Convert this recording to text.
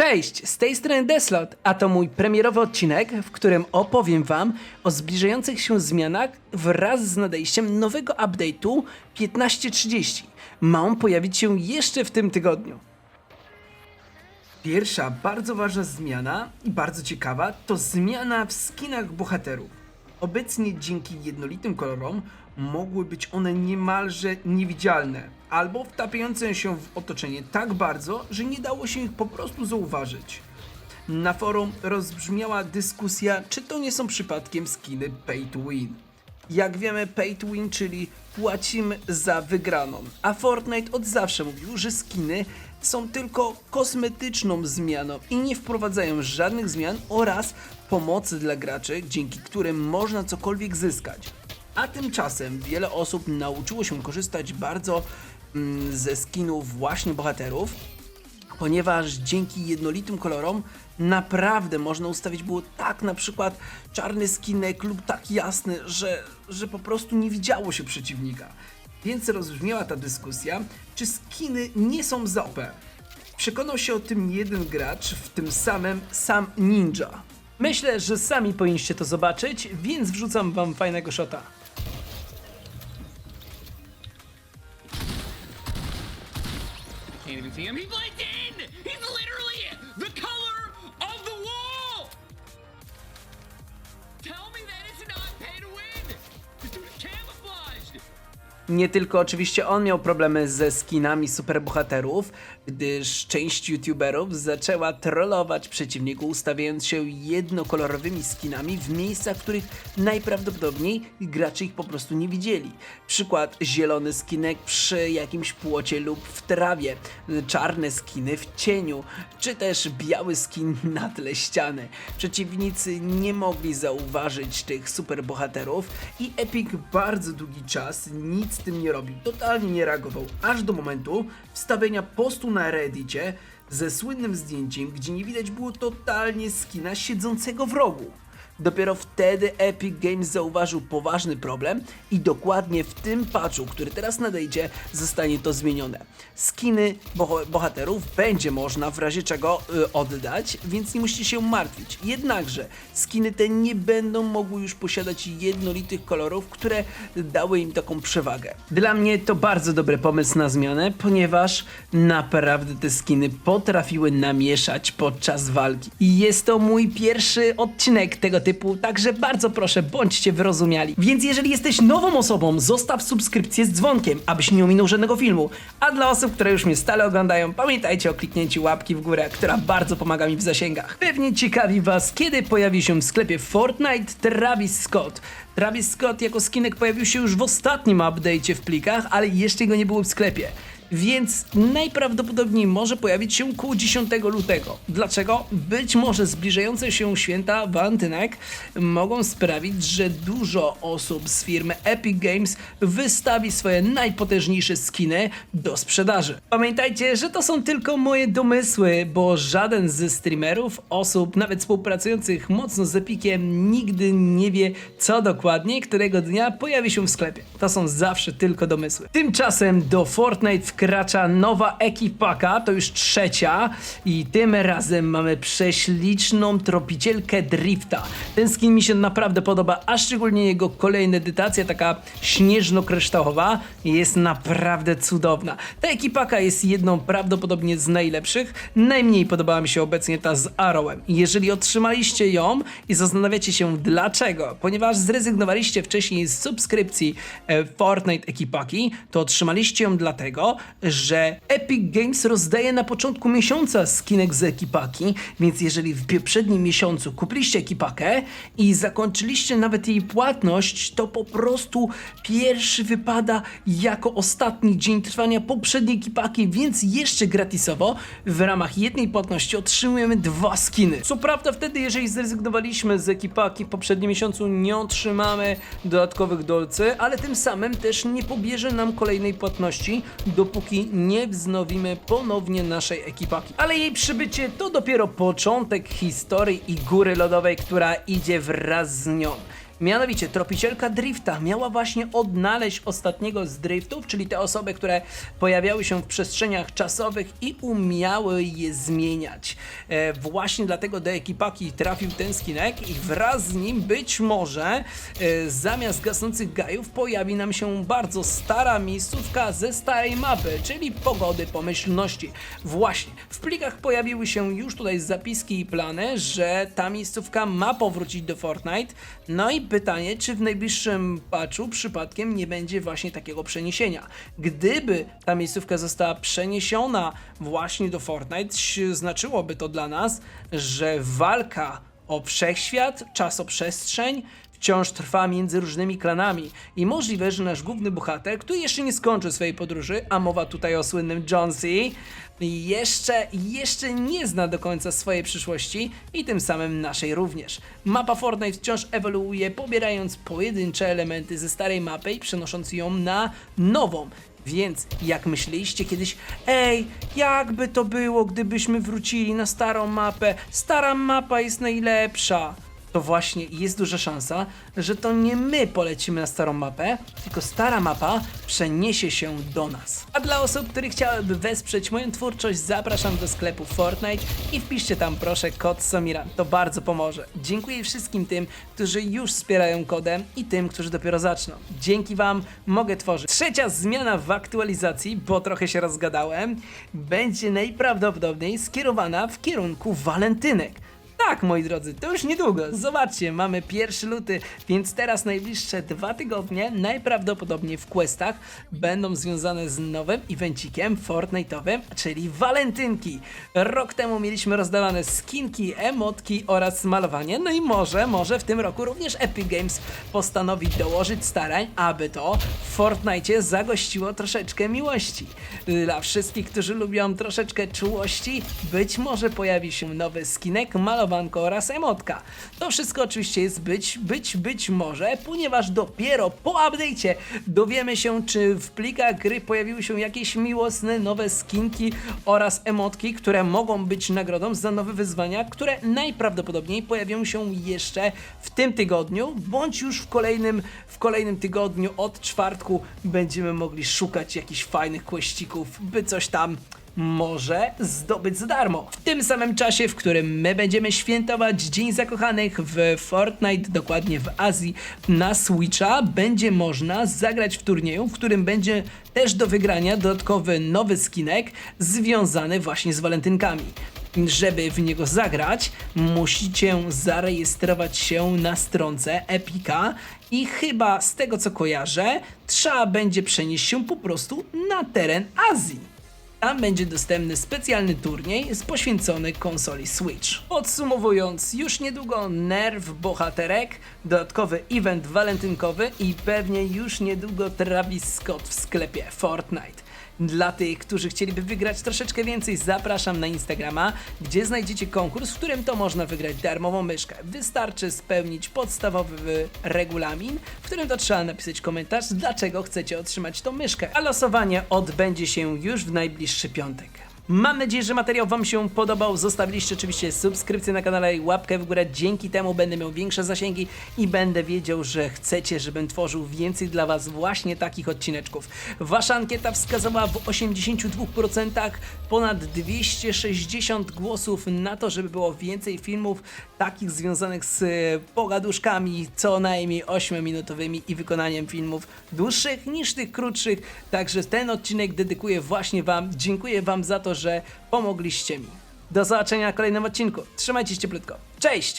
Cześć, z tej strony Deslot, a to mój premierowy odcinek, w którym opowiem wam o zbliżających się zmianach wraz z nadejściem nowego update'u 15.30. Ma on pojawić się jeszcze w tym tygodniu. Pierwsza bardzo ważna zmiana i bardzo ciekawa to zmiana w skinach bohaterów. Obecnie dzięki jednolitym kolorom mogły być one niemalże niewidzialne albo wtapiające się w otoczenie tak bardzo, że nie dało się ich po prostu zauważyć. Na forum rozbrzmiała dyskusja, czy to nie są przypadkiem skiny pay to win. Jak wiemy, pay to win, czyli płacimy za wygraną. A Fortnite od zawsze mówił, że skiny są tylko kosmetyczną zmianą i nie wprowadzają żadnych zmian oraz pomocy dla graczy, dzięki którym można cokolwiek zyskać. A tymczasem wiele osób nauczyło się korzystać bardzo ze skinów właśnie bohaterów, ponieważ dzięki jednolitym kolorom naprawdę można ustawić było tak na przykład czarny skinek lub tak jasny, że, że po prostu nie widziało się przeciwnika. Więc rozbrzmiała ta dyskusja, czy skiny nie są za OP. Przekonał się o tym jeden gracz, w tym samym sam Ninja. Myślę, że sami powinniście to zobaczyć, więc wrzucam wam fajnego shota. Can't even see him. He blends Nie tylko oczywiście on miał problemy ze skinami superbohaterów, gdyż część youtuberów zaczęła trollować przeciwników ustawiając się jednokolorowymi skinami w miejscach, w których najprawdopodobniej gracze ich po prostu nie widzieli. Przykład zielony skinek przy jakimś płocie lub w trawie, czarne skiny w cieniu, czy też biały skin na tle ściany. Przeciwnicy nie mogli zauważyć tych superbohaterów i Epic bardzo długi czas nic tym nie robił, totalnie nie reagował, aż do momentu wstawienia postu na Reddicie ze słynnym zdjęciem, gdzie nie widać było totalnie skina siedzącego w rogu. Dopiero wtedy Epic Games zauważył poważny problem i dokładnie w tym patchu, który teraz nadejdzie, zostanie to zmienione. Skiny boho- bohaterów będzie można w razie czego y, oddać, więc nie musicie się martwić. Jednakże skiny te nie będą mogły już posiadać jednolitych kolorów, które dały im taką przewagę. Dla mnie to bardzo dobry pomysł na zmianę, ponieważ naprawdę te skiny potrafiły namieszać podczas walki. I jest to mój pierwszy odcinek tego typu, także bardzo proszę, bądźcie wyrozumiali. Więc jeżeli jesteś nową osobą, zostaw subskrypcję z dzwonkiem, abyś nie ominął żadnego filmu. A dla osób, które już mnie stale oglądają, pamiętajcie o kliknięciu łapki w górę, która bardzo pomaga mi w zasięgach. Pewnie ciekawi was, kiedy pojawi się w sklepie Fortnite Travis Scott. Travis Scott jako skinek pojawił się już w ostatnim update'cie w plikach, ale jeszcze go nie było w sklepie. Więc najprawdopodobniej może pojawić się koło 10 lutego. Dlaczego? Być może zbliżające się święta walentynek mogą sprawić, że dużo osób z firmy Epic Games wystawi swoje najpotężniejsze skiny do sprzedaży. Pamiętajcie, że to są tylko moje domysły, bo żaden ze streamerów, osób nawet współpracujących mocno z Epiciem nigdy nie wie co dokładnie, którego dnia pojawi się w sklepie. To są zawsze tylko domysły. Tymczasem do Fortnite wkracza nowa ekipaka, to już trzecia i tym razem mamy prześliczną tropicielkę Drifta. Ten skin mi się naprawdę podoba, a szczególnie jego kolejna edytacja, taka śnieżno-kryształowa, jest naprawdę cudowna. Ta ekipaka jest jedną prawdopodobnie z najlepszych, najmniej podobała mi się obecnie ta z Arrowem. Jeżeli otrzymaliście ją i zastanawiacie się dlaczego, ponieważ zrezygnowaliście wcześniej z subskrypcji e, Fortnite ekipaki, to otrzymaliście ją dlatego, że Epic Games rozdaje na początku miesiąca skinek z ekipaki, więc jeżeli w poprzednim miesiącu kupiliście ekipakę i zakończyliście nawet jej płatność, to po prostu pierwszy wypada jako ostatni dzień trwania poprzedniej ekipaki, więc jeszcze gratisowo w ramach jednej płatności otrzymujemy dwa skiny. Co prawda wtedy, jeżeli zrezygnowaliśmy z ekipaki w poprzednim miesiącu, nie otrzymamy dodatkowych dolcy, ale tym samym też nie pobierze nam kolejnej płatności, dopóki nie wznowimy ponownie naszej ekipaki. Ale jej przybycie to dopiero początek historii i góry lodowej, która idzie wraz z nią. Mianowicie, tropicielka drifta miała właśnie odnaleźć ostatniego z driftów, czyli te osoby, które pojawiały się w przestrzeniach czasowych i umiały je zmieniać. E, właśnie dlatego do ekipaki trafił ten skinek i wraz z nim być może e, zamiast gasnących gajów pojawi nam się bardzo stara miejscówka ze starej mapy, czyli pogody pomyślności. Właśnie, w plikach pojawiły się już tutaj zapiski i plany, że ta miejscówka ma powrócić do Fortnite. No i pytanie, czy w najbliższym patchu przypadkiem nie będzie właśnie takiego przeniesienia. Gdyby ta miejscówka została przeniesiona właśnie do Fortnite, znaczyłoby to dla nas, że walka o wszechświat, czasoprzestrzeń wciąż trwa między różnymi klanami i możliwe, że nasz główny bohater, który jeszcze nie skończył swojej podróży, a mowa tutaj o słynnym Jonesy, jeszcze, jeszcze nie zna do końca swojej przyszłości i tym samym naszej również. Mapa Fortnite wciąż ewoluuje, pobierając pojedyncze elementy ze starej mapy i przenosząc ją na nową. Więc jak myśleliście kiedyś, ej, jakby to było, gdybyśmy wrócili na starą mapę, stara mapa jest najlepsza. To właśnie jest duża szansa, że to nie my polecimy na starą mapę, tylko stara mapa przeniesie się do nas. A dla osób, które chciałyby wesprzeć moją twórczość, zapraszam do sklepu Fortnite i wpiszcie tam proszę kod Samira, to bardzo pomoże. Dziękuję wszystkim tym, którzy już wspierają kodem i tym, którzy dopiero zaczną. Dzięki wam mogę tworzyć. Trzecia zmiana w aktualizacji, bo trochę się rozgadałem, będzie najprawdopodobniej skierowana w kierunku walentynek. Tak, moi drodzy, to już niedługo. Zobaczcie, mamy 1 luty, więc teraz najbliższe dwa tygodnie najprawdopodobniej w questach będą związane z nowym evencikiem Fortnite'owym, czyli walentynki. Rok temu mieliśmy rozdawane skinki, emotki oraz malowanie, no i może, może w tym roku również Epic Games postanowi dołożyć starań, aby to w Fortnite zagościło troszeczkę miłości. Dla wszystkich, którzy lubią troszeczkę czułości, być może pojawi się nowy skinek, oraz emotka. To wszystko oczywiście jest być, być, być może, ponieważ dopiero po update'cie dowiemy się, czy w plikach gry pojawiły się jakieś miłosne nowe skinki oraz emotki, które mogą być nagrodą za nowe wyzwania, które najprawdopodobniej pojawią się jeszcze w tym tygodniu, bądź już w kolejnym, w kolejnym tygodniu od czwartku będziemy mogli szukać jakichś fajnych kłeścików, by coś tam może zdobyć za darmo. W tym samym czasie, w którym my będziemy świętować Dzień Zakochanych w Fortnite, dokładnie w Azji, na Switcha, będzie można zagrać w turnieju, w którym będzie też do wygrania dodatkowy nowy skinek związany właśnie z walentynkami. Żeby w niego zagrać, musicie zarejestrować się na stronce Epika i chyba z tego co kojarzę, trzeba będzie przenieść się po prostu na teren Azji. Tam będzie dostępny specjalny turniej poświęcony konsoli Switch. Podsumowując, już niedługo nerw bohaterek, dodatkowy event walentynkowy i pewnie już niedługo Travis Scott w sklepie Fortnite. Dla tych, którzy chcieliby wygrać troszeczkę więcej, zapraszam na Instagrama, gdzie znajdziecie konkurs, w którym to można wygrać darmową myszkę. Wystarczy spełnić podstawowy regulamin, w którym to trzeba napisać komentarz, dlaczego chcecie otrzymać tą myszkę. A losowanie odbędzie się już w najbliższy piątek. Mam nadzieję, że materiał Wam się podobał. Zostawiliście oczywiście subskrypcję na kanale i łapkę w górę. Dzięki temu będę miał większe zasięgi i będę wiedział, że chcecie, żebym tworzył więcej dla Was właśnie takich odcineczków. Wasza ankieta wskazała w 82% ponad 260 głosów na to, żeby było więcej filmów takich związanych z e, pogaduszkami, co najmniej 8-minutowymi i wykonaniem filmów dłuższych niż tych krótszych. Także ten odcinek dedykuję właśnie Wam. Dziękuję Wam za to, że pomogliście mi. Do zobaczenia w kolejnym odcinku. Trzymajcie się cieplutko. Cześć!